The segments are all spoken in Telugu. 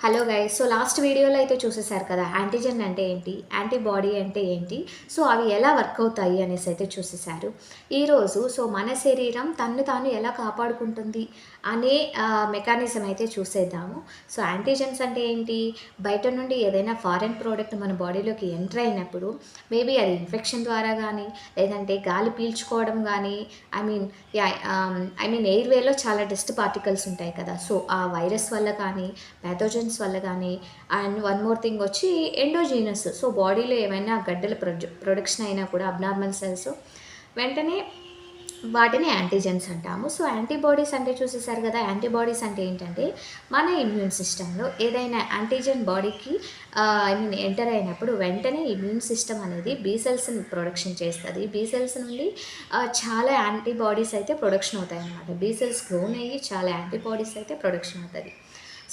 హలో గైస్ సో లాస్ట్ వీడియోలో అయితే చూసేసారు కదా యాంటీజెన్ అంటే ఏంటి యాంటీబాడీ అంటే ఏంటి సో అవి ఎలా వర్క్ అవుతాయి అనేసి అయితే చూసేసారు ఈరోజు సో మన శరీరం తన్ను తాను ఎలా కాపాడుకుంటుంది అనే మెకానిజం అయితే చూసేద్దాము. సో యాంటీజెన్స్ అంటే ఏంటి బయట నుండి ఏదైనా ఫారెన్ ప్రోడక్ట్ మన బాడీలోకి ఎంటర్ అయినప్పుడు మేబీ అది ఇన్ఫెక్షన్ ద్వారా కానీ లేదంటే గాలి పీల్చుకోవడం కానీ ఐ మీన్ ఐ మీన్ ఎయిర్వేలో చాలా డస్ట్ పార్టికల్స్ ఉంటాయి కదా సో ఆ వైరస్ వల్ల కానీ ప్యాథోజన్స్ వల్ల కానీ అండ్ వన్ మోర్ థింగ్ వచ్చి ఎండోజీనస్ సో బాడీలో ఏమైనా గడ్డల ప్రొజ ప్రొడక్షన్ అయినా కూడా అబ్నార్మల్ సెల్స్ వెంటనే వాటిని యాంటీజెన్స్ అంటాము. సో యాంటీబాడీస్ అంటే చూసేసారు కదా యాంటీబాడీస్ అంటే ఏంటంటే మన ఇమ్యూన్ సిస్టంలో ఏదైనా యాంటీజెన్ బాడీకి ఐ మీన్ ఎంటర్ అయినప్పుడు వెంటనే ఇమ్యూన్ సిస్టమ్ అనేది బీ సెల్స్ని ప్రొడక్షన్ చేస్తుంది. బీ సెల్స్ నుండి చాలా యాంటీబాడీస్ అయితే ప్రొడక్షన్ అవుతాయి అన్నమాట బీ సెల్స్ గ్రోన్ అయ్యి చాలా యాంటీబాడీస్ అయితే ప్రొడక్షన్ అవుతుంది.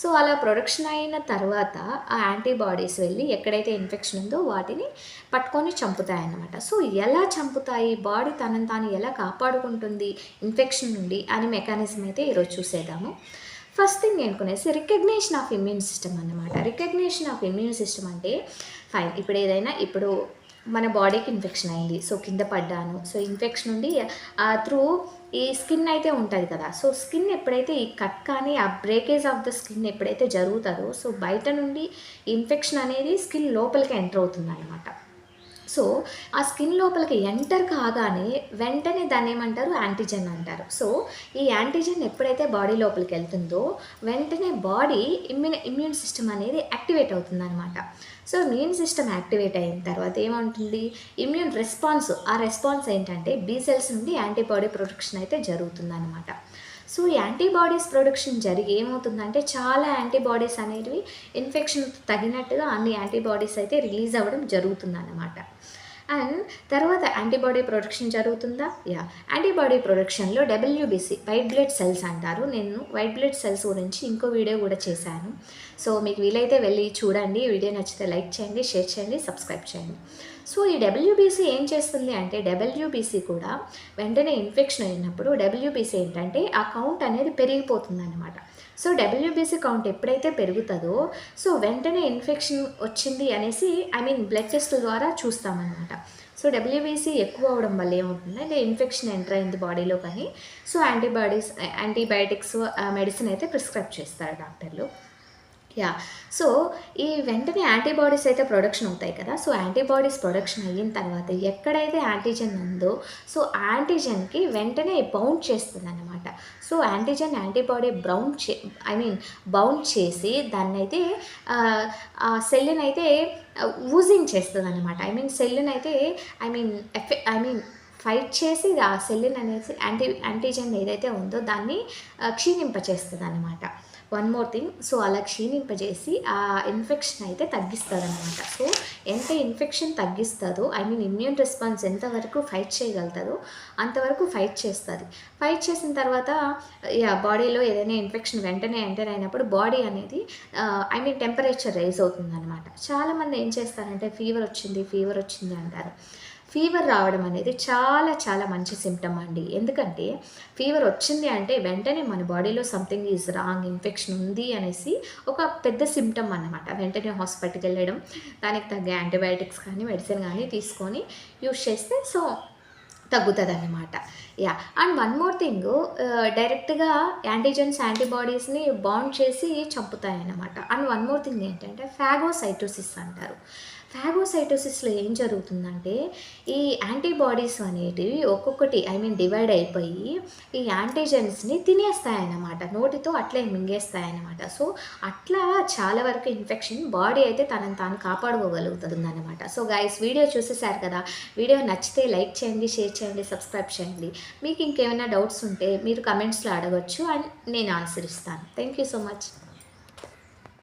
సో అలా ప్రొడక్షన్ అయిన తర్వాత ఆ యాంటీబాడీస్ వెళ్ళి ఎక్కడైతే ఇన్ఫెక్షన్ ఉందో వాటిని పట్టుకొని చంపుతాయి అన్నమాట సో ఎలా చంపుతాయి? బాడీ తనని తాను ఎలా కాపాడుకుంటుంది? ఇన్ఫెక్షన్ నుండి అని మెకానిజం అయితే ఈరోజు చూసేద్దాము. ఫస్ట్ థింగ్ అనుకునేసి రికగ్నేషన్ ఆఫ్ ఇమ్యూన్ సిస్టమ్ అన్నమాట. రికగ్నేషన్ ఆఫ్ ఇమ్యూన్ సిస్టమ్ అంటే ఫైన్ ఇప్పుడు ఏదైనా ఇప్పుడు మన బాడీకి ఇన్ఫెక్షన్ అయింది. సో కింద పడ్డాను. సో ఇన్ఫెక్షన్ నుండి త్రూ ఈ స్కిన్ అయితే ఉంటుంది కదా. సో స్కిన్ ఎప్పుడైతే ఈ కట్ కానీ ఆ బ్రేకేజ్ ఆఫ్ ద స్కిన్ ఎప్పుడైతే జరుగుతుందో సో బయట నుండి ఇన్ఫెక్షన్ అనేది స్కిన్ లోపలికి ఎంటర్ అవుతుంది అనమాట సో ఆ స్కిన్ లోపలికి ఎంటర్ కాగానే వెంటనే దాన్ని ఏమంటారు? యాంటీజెన్ అంటారు. సో ఈ యాంటీజెన్ ఎప్పుడైతే బాడీ లోపలికి వెళ్తుందో వెంటనే బాడీ ఇమ్యూన్ ఇమ్యూన్ సిస్టమ్ అనేది యాక్టివేట్ అవుతుందన్నమాట. సో ఇమ్యూన్ సిస్టమ్ యాక్టివేట్ అయిన తర్వాత ఏమంటుంది ఇమ్యూన్ రెస్పాన్స్ ఆ రెస్పాన్స్ ఏంటంటే బీ సెల్స్ నుండి యాంటీబాడీ ప్రొడక్షన్ అయితే జరుగుతుందన్నమాట. సో ఈ యాంటీబాడీస్ ప్రొడక్షన్ జరిగి ఏమవుతుందంటే చాలా యాంటీబాడీస్ అనేవి ఇన్ఫెక్షన్ తగినట్టుగా అన్ని యాంటీబాడీస్ అయితే రిలీజ్ అవ్వడం జరుగుతుందన్నమాట. అండ్ తర్వాత యాంటీబాడీ ప్రొడక్షన్ జరుగుతుందా? యా. యాంటీబాడీ ప్రొడక్షన్లో డబ్ల్యూబీసీ వైట్ బ్లడ్ సెల్స్ అంటారు. నేను వైట్ బ్లడ్ సెల్స్ గురించి ఇంకో వీడియో కూడా చేశాను. సో మీకు వీలైతే వెళ్ళి చూడండి. వీడియో నచ్చితే లైక్ చేయండి షేర్ చేయండి సబ్స్క్రైబ్ చేయండి. సో ఈ డబ్ల్యూబీసీ ఏం చేస్తుంది అంటే డబ్ల్యూబీసీ కూడా వెంటనే ఇన్ఫెక్షన్ అయినప్పుడు డబ్ల్యూబీసీ ఏంటంటే ఆ కౌంట్ అనేది పెరిగిపోతుంది అనమాట సో డబ్ల్యూబీసీ కౌంట్ ఎప్పుడైతే పెరుగుతుందో సో వెంటనే ఇన్ఫెక్షన్ వచ్చింది అనేసి ఐ మీన్ బ్లడ్ టెస్ట్ ద్వారా చూస్తామన్నమాట. సో డబ్ల్యూబీసీ ఎక్కువ అవడం వల్ల ఏమవుతుందంటే ఇన్ఫెక్షన్ ఎంటర్ అయింది బాడీలో కానీ సో యాంటీబాడీస్ యాంటీబయాటిక్స్ మెడిసిన్ అయితే ప్రిస్క్రైబ్ చేస్తారు డాక్టర్లు. యా సో ఈ వెంటనే యాంటీబాడీస్ అయితే ప్రొడక్షన్ అవుతాయి కదా. సో యాంటీబాడీస్ ప్రొడక్షన్ అయిన తర్వాత ఎక్కడైతే యాంటీజెన్ ఉందో సో యాంటీజెన్కి వెంటనే బౌండ్ చేస్తుంది అనమాట సో యాంటీజెన్ యాంటీబాడీ బ్రౌన్ చే ఐ మీన్ బౌండ్ చేసి దాన్ని అయితే ఆ సెల్ని అయితే ఊజింగ్ చేస్తుంది అనమాట ఐ మీన్ సెల్ని అయితే ఐ మీన్ ఎఫె ఐ మీన్ ఫైట్ చేసి ఆ సెల్లిన్ అనేసి యాంటీ యాంటీజెన్ ఏదైతే ఉందో దాన్ని క్షీణింపచేస్తుంది అనమాట వన్ మోర్ థింగ్ సో అలా క్షీణింపజేసి ఆ ఇన్ఫెక్షన్ అయితే తగ్గిస్తుందన్నమాట. సో ఎంత ఇన్ఫెక్షన్ తగ్గిస్తుందో ఐ మీన్ ఇమ్యూన్ రెస్పాన్స్ ఎంతవరకు ఫైట్ చేయగలుగుతుందో అంతవరకు ఫైట్ చేస్తుంది. ఫైట్ చేసిన తర్వాత యా బాడీలో ఏదైనా ఇన్ఫెక్షన్ వెంటనే ఎంటర్ అయినప్పుడు బాడీ అనేది ఐ మీన్ టెంపరేచర్ రైజ్ అవుతుంది అనమాట చాలామంది ఏం చేస్తారంటే ఫీవర్ వచ్చింది ఫీవర్ వచ్చింది అంటారు. ఫీవర్ రావడం అనేది చాలా చాలా మంచి సిమ్టమ్ అండి. ఎందుకంటే ఫీవర్ వచ్చింది అంటే వెంటనే మన బాడీలో సంథింగ్ ఈజ్ రాంగ్ ఇన్ఫెక్షన్ ఉంది అనేసి ఒక పెద్ద సిమ్టమ్ అన్నమాట. వెంటనే హాస్పిటల్కి వెళ్ళడం దానికి తగ్గ యాంటీబయాటిక్స్ కానీ మెడిసిన్ కానీ తీసుకొని యూస్ చేస్తే సో తగ్గుతుంది అన్నమాట yeah and one more thing డైరెక్ట్గా యాంటీజెన్స్ యాంటీబాడీస్ని బాండ్ చేసి చంపుతాయి అన్నమాట అండ్ వన్ మోర్ థింగ్ ఏంటంటే ఫ్యాగోసైటోసిస్ అంటారు. ఫాగోసైటోసిస్లో ఏం జరుగుతుందంటే ఈ యాంటీబాడీస్ అనేటివి ఒక్కొక్కటి ఐ మీన్ డివైడ్ అయిపోయి ఈ యాంటీజెన్స్ని తినేస్తాయన్నమాట. నోటితో అట్లే మింగేస్తాయన్నమాట. సో అట్లా చాలా వరకు ఇన్ఫెక్షన్ బాడీ అయితే తనని తాను కాపాడుకోగలుగుతుంది అనమాట సో గైస్ వీడియో చూసేసారు కదా? వీడియో నచ్చితే లైక్ చేయండి షేర్ చేయండి సబ్స్క్రైబ్ చేయండి. మీకు ఇంకేమైనా డౌట్స్ ఉంటే మీరు కమెంట్స్లో అడగచ్చు అండ్ నేను ఆన్సర్ ఇస్తాను. Thank you so much.